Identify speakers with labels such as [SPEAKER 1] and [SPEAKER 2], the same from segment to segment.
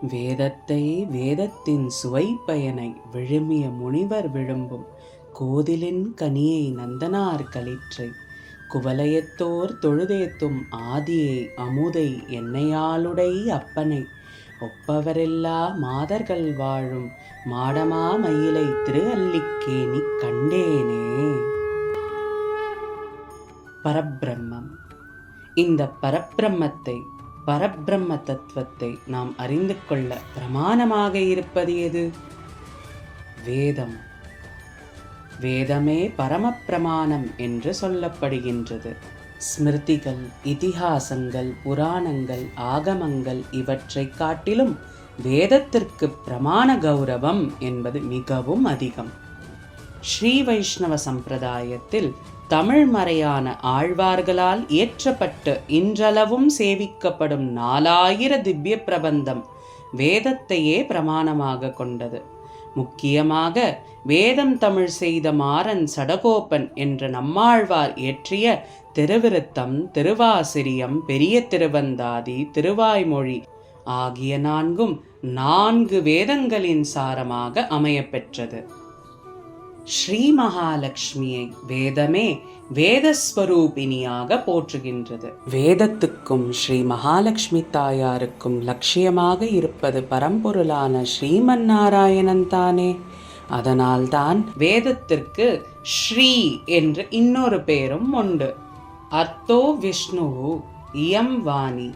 [SPEAKER 1] வேதத்தை வேதத்தின் சுவை பயனை விழுமிய முனிவர் விழும்பும் கோதிலின் கனியை நந்தனார் களிற்றை குவலயத்தோர் தொழுதேத்தும் ஆதியை அமுதை என்னையாளுடை அப்பனை. ஒப்பவரெல்லா மாதர்கள் வாழும் மாடமா மயிலை திரு அல்லிக்கேணி கண்டேனே. பரபிரம்மம். இந்த பரபிரம்மத்தை பரபிரம்ம தத்துவத்தை நாம் அறிந்து கொள்ள பிரமாணமாக இருப்பது எது? வேதம். வேதமே பரமப்பிரமாணம் என்று சொல்லப்படுகின்றது. ஸ்மிருதிகள் இதிகாசங்கள் புராணங்கள் ஆகமங்கள் இவற்றை காட்டிலும் வேதத்திற்கு பிரமாண கௌரவம் என்பது மிகவும் அதிகம். ஸ்ரீ வைஷ்ணவ சம்பிரதாயத்தில் தமிழ் மறையான ஆழ்வார்களால் இயற்றப்பட்டு இன்றளவும் சேவிக்கப்படும் நாலாயிர திவ்ய பிரபந்தம் வேதத்தையே பிரமாணமாக கொண்டது. முக்கியமாக வேதம் தமிழ் செய்த மாறன் சடகோபன் என்ற நம்மாழ்வார் இயற்றிய திருவிருத்தம் திருவாசிரியம் பெரிய திருவந்தாதி திருவாய்மொழி ஆகிய நான்கும் நான்கு வேதங்களின் சாரமாக அமையப்பெற்றது ஸ்ரீ மகாலட்சுமியை வேதமே வேதஸ்வரூபிணியாக போற்றுகின்றது. வேதத்துக்கும் ஸ்ரீ மகாலட்சுமி தாயாருக்கும் லட்சியமாக இருப்பது பரம்பொருளான ஸ்ரீமன் நாராயணன் தானே. அதனால்தான் வேதத்திற்கு ஸ்ரீ என்று இன்னொரு பெயரும் உண்டு. அத்தோ விஷ்ணு இயம் வாணி.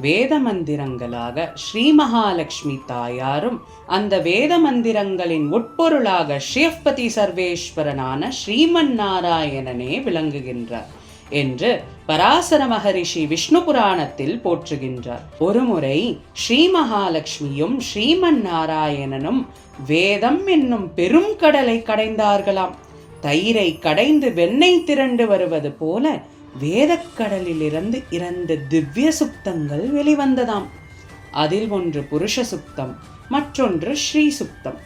[SPEAKER 1] வேத மந்திரங்களாக ஸ்ரீ மகாலட்சுமி தாயாரும் அந்த வேத மந்திரங்களின் உட்பொருளாக ஸ்ரீபதி சர்வேஸ்வரனான ஸ்ரீமன் நாராயணனே விளங்குகின்றார் என்று பராசர மகரிஷி விஷ்ணு புராணத்தில் போற்றுகின்றார். ஒருமுறை ஸ்ரீ மகாலட்சுமியும் ஸ்ரீமன் நாராயணனும் வேதம் என்னும் பெரும் கடலை கடைந்தார்களாம். தயிரை கடைந்து வெண்ணெய் திரண்டு வருவது போல வேதக்கடலிலிருந்து இரண்டு திவ்ய சுக்தங்கள் வெளிவந்ததாம். அதில் ஒன்று புருஷ சுப்தம் மற்றொன்று ஸ்ரீ சுப்தம்.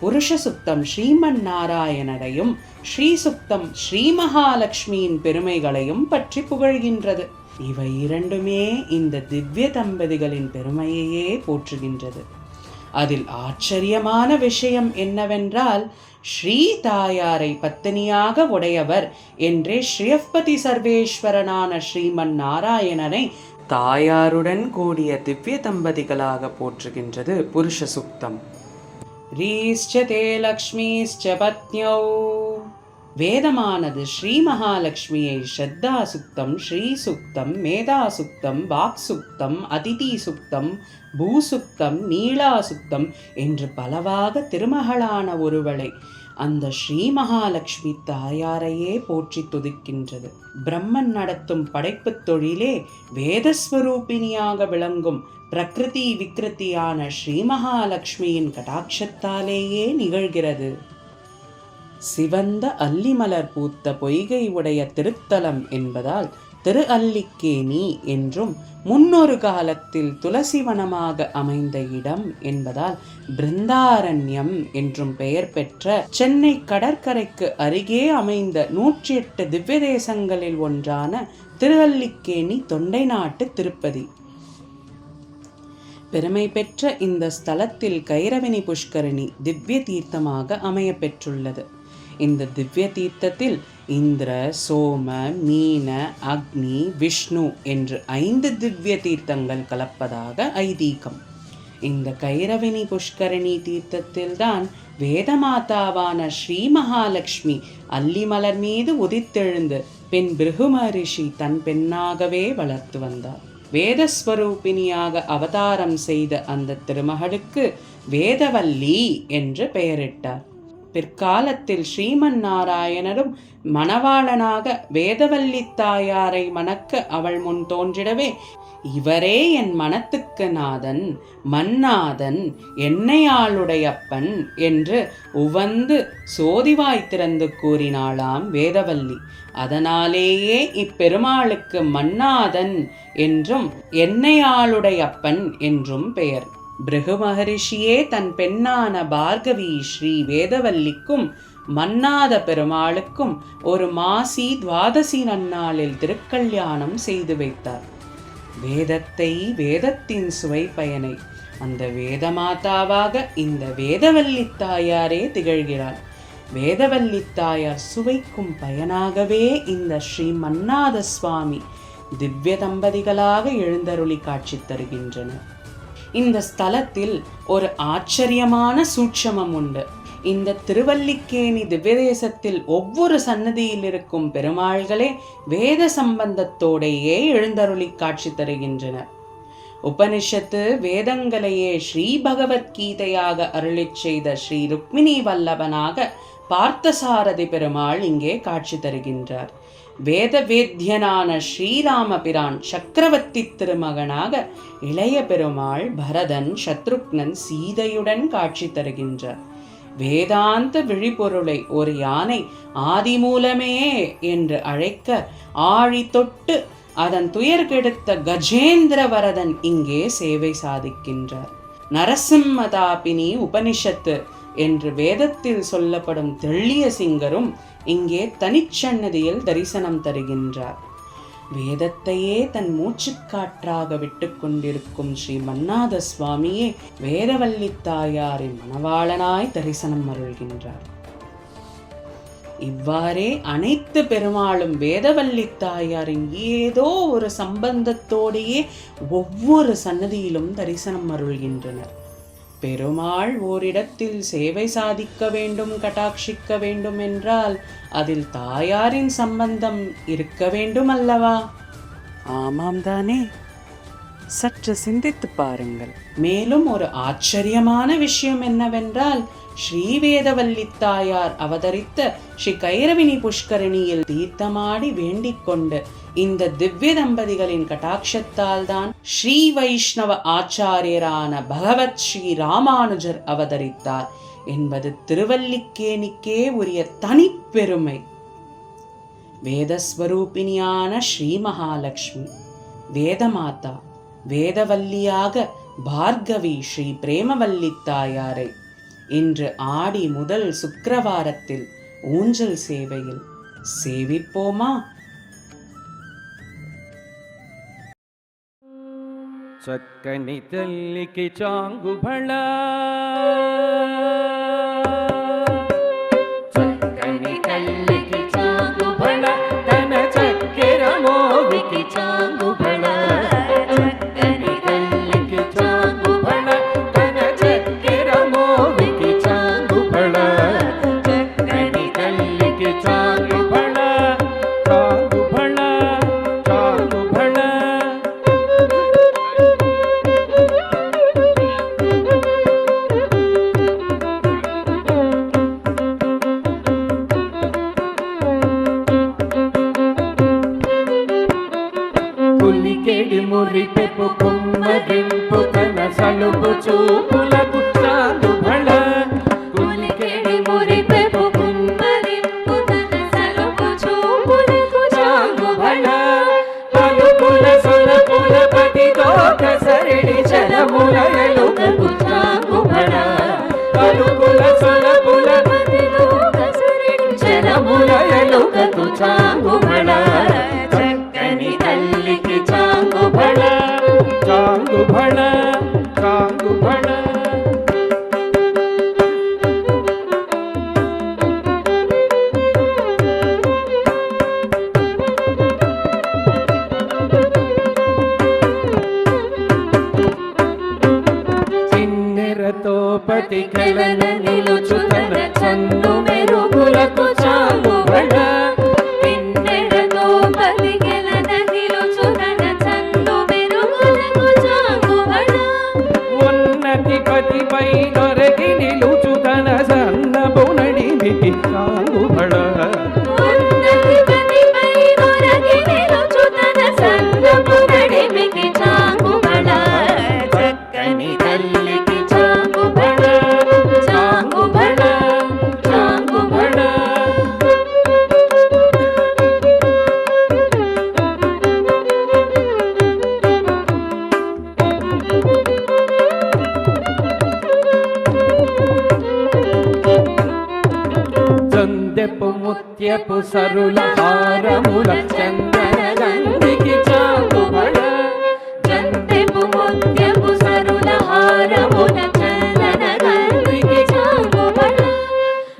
[SPEAKER 1] புருஷ சுப்தம் ஸ்ரீமன் நாராயணரையும் ஸ்ரீ சுப்தம் ஸ்ரீ மகாலட்சுமியின் பெருமைகளையும் பற்றி புகழ்கின்றது. இவை இரண்டுமே இந்த திவ்ய தம்பதிகளின் பெருமையையே போற்றுகின்றது. அதில் ஆச்சரியமான விஷயம் என்னவென்றால் ஸ்ரீ தாயாரை பத்தினியாக உடையவர் என்றே ஸ்ரீயப்பதி சர்வேஸ்வரனான ஸ்ரீமன் நாராயணனை தாயாருடன் கூடிய திவ்ய தம்பதிகளாக போற்றுகின்றது புருஷ சுக்தம் ரீஷ்ச தே லக்ஷ்மீஷ்ச பத்யௌ வேதமானது ஸ்ரீ மகாலட்சுமியை ஸ்ரத்தா சுக்தம் ஸ்ரீ சுக்தம் மேதா சுக்தம் வாக் சுக்தம் அதிதி சுக்தம் பூசுக்தம் நீலா சுக்தம் என்று பலவாக திருமகளான ஒருவளை அந்த ஸ்ரீ மகாலட்சுமி தாயாரையே போற்றி துதிக்கின்றது. பிரம்மன் நடத்தும் படைப்புத் தொழிலே வேதஸ்வரூபிணியாக விளங்கும் பிரகிருதி விக்கிருத்தியான ஸ்ரீ மகாலட்சுமியின் கடாட்சத்தாலேயே நிகழ்கிறது. சிவந்த அல்லிமலர் பூத்த பொய்கை உடைய திருத்தலம் என்பதால் திரு அல்லிக்கேணி என்றும் முன்னொரு காலத்தில் துளசி வனமாக அமைந்த இடம் என்பதால் பிருந்தாரண்யம் என்றும் பெயர் பெற்ற சென்னை கடற்கரைக்கு அருகே அமைந்த நூற்றி எட்டு திவ்ய தேசங்களில் ஒன்றான திருவல்லிக்கேணி தொண்டை நாட்டு திருப்பதி. பெருமை பெற்ற இந்த ஸ்தலத்தில் கைரவினி புஷ்கரணி திவ்ய தீர்த்தமாக அமைய பெற்றுள்ளது. இந்த திவ்ய தீர்த்தத்தில் இந்திர சோம மீன அக்னி விஷ்ணு என்று ஐந்து திவ்ய தீர்த்தங்கள் கலப்பதாக ஐதீகம். இந்த கைரவினி புஷ்கரணி தீர்த்தத்தில்தான் வேதமாதாவான ஸ்ரீ மகாலட்சுமி அல்லிமலர் மீது உதித்தெழுந்து பின் பிருகு மகரிஷி தன் பெண்ணாகவே வளர்த்து வந்தார். வேதஸ்வரூபிணியாக அவதாரம் செய்த அந்த திருமகளுக்கு வேதவல்லி என்று பெயரிட்டார். பிற்காலத்தில் ஸ்ரீமன் நாராயணரும் மணவாளனாக வேதவல்லி தாயாரை மணக்க அவள் முன் தோன்றிடவே இவரே என் மனத்துக்கு நாதன் மன்னாதன் என்னையாளுடையப்பன் என்று உவந்து சோதிவாய் திறந்து கூறினாளாம் வேதவல்லி. அதனாலேயே இப்பெருமாளுக்கு மன்னாதன் என்றும் என்னையாளுடையப்பன் என்றும் பெயர். பிருகு மகரிஷியே தன் பெண்ணான பார்கவி ஸ்ரீ வேதவல்லிக்கும் மன்னாத பெருமாளுக்கும் ஒரு மாசி துவாதசி நன்னாளில் திருக்கல்யாணம் செய்து வைத்தார். வேதத்தை வேதத்தின் சுவை பயனை அந்த வேதமாதாவாக இந்த வேதவல்லி தாயாரே திகழ்கிறாள். வேதவல்லி தாயார் சுவைக்கும் பயனாகவே இந்த ஸ்ரீ மன்னாத சுவாமி திவ்ய தம்பதிகளாக எழுந்தருளி காட்சி தருகின்றனர். இந்த ஸ்தலத்தில் ஒரு ஆச்சரியமான சூட்சமம் உண்டு. இந்த திருவல்லிக்கேணி திவ்யதேசத்தில் ஒவ்வொரு சன்னதியில் இருக்கும் பெருமாள்களே வேத சம்பந்தத்தோடையே எழுந்தருளி காட்சி தருகின்றனர். உபனிஷத்து வேதங்களையே ஸ்ரீ பகவத்கீதையாக அருளிச் செய்த ஸ்ரீ ருக்மிணி வல்லவனாக பார்த்தசாரதி பெருமாள் இங்கே காட்சி தருகின்றார். வேத வேத்யனான ஸ்ரீராம பிரான் சக்கரவர்த்தி திருமகனாக இளைய பெருமாள் பரதன் சத்ருக்னன் சீதையுடன் காட்சி தருகின்றார். வேதாந்த விழிப்பொருளை ஒரு யானை ஆதிமூலமே என்று அழைக்க ஆழி தொட்டு அதன் துயர் கெடுத்த கஜேந்திர வரதன் இங்கே சேவை சாதிக்கின்றார். நரசிம்மதாபினி உபனிஷத்து என்று வேதத்தில் சொல்லப்படும் தெள்ளிய சிங்கரும் இங்கே தனிச்சன்னதியில் தரிசனம் தருகின்றார். வேதத்தையே தன் மூச்சுக்காற்றாக விட்டு கொண்டிருக்கும் ஸ்ரீ மன்னாத சுவாமியே வேதவல்லி தாயாரின் மணவாளனாய் தரிசனம் அருள்கின்றார். இவ்வாறே அனைத்து பெருமாளும் வேதவல்லி தாயாரின் ஏதோ ஒரு சம்பந்தத்தோடையே ஒவ்வொரு சன்னதியிலும் தரிசனம் அருள்கின்றனர். பெருமாள் ஓரிடத்தில் சேவை சாதிக்க வேண்டும் கட்டாட்சிக்க வேண்டும் என்றால் அதில் தாயாரின் சம்பந்தம் இருக்க வேண்டும் அல்லவா ஆமாம் தானே. சற்று சிந்தித்து பாருங்கள். மேலும் ஒரு ஆச்சரியமான விஷயம் என்னவென்றால் ஸ்ரீவேதவல்லி தாயார் அவதரித்த ஸ்ரீ கைரவினி புஷ்கரணியில் தீர்த்தமாடி வேண்டிக் கொண்டு இந்த திவ்ய தம்பதிகளின் கட்டாட்சத்தால் தான் ஸ்ரீ வைஷ்ணவ ஆச்சாரியரான பகவத் ஸ்ரீ ராமானுஜர் அவதரித்தார் என்பது திருவல்லிக்கேணிக்கே உரிய தனிப்பெருமை. வேதஸ்வரூபிணியான ஸ்ரீ மகாலட்சுமி வேதமாதா வேதவல்லியாக பார்கவி ஸ்ரீ பிரேமவல்லி தாயாரை இன்று ஆடி முதல் சுக்கிரவாரத்தில் ஊஞ்சல் சேவையில் சேவிப்போமா?
[SPEAKER 2] చక్కని తల్లికి చాంగుబళ పులికెడి మురి పెపు తన సలుపు చూపులకు చాలు బళ పులికెడి మురి పెపు
[SPEAKER 3] కుమ్మరింపు తన సలుపు చూపులకు
[SPEAKER 2] పలుకుల పటి తోక సరిడి చలముల చందెపు ముత్యపు సరుల హారముల చందన గంధికి చాకుబడ
[SPEAKER 3] చందెపు ముత్యపు సరుల హారముల చందన గంధికి
[SPEAKER 2] చాకుబడ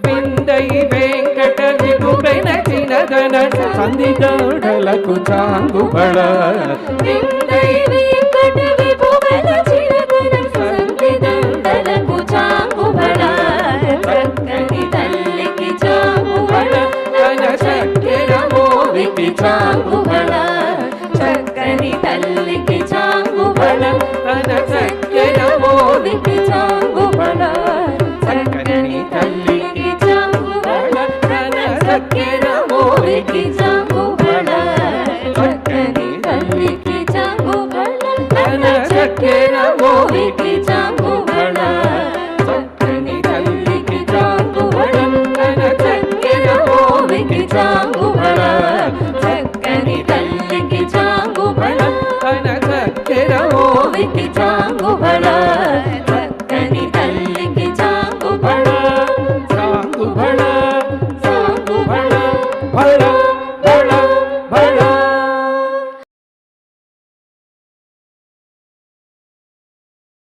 [SPEAKER 2] విందై
[SPEAKER 3] వెంకట విభు పెనచిన గణ సంధి
[SPEAKER 2] దౌడలకు
[SPEAKER 3] Mikey
[SPEAKER 2] John.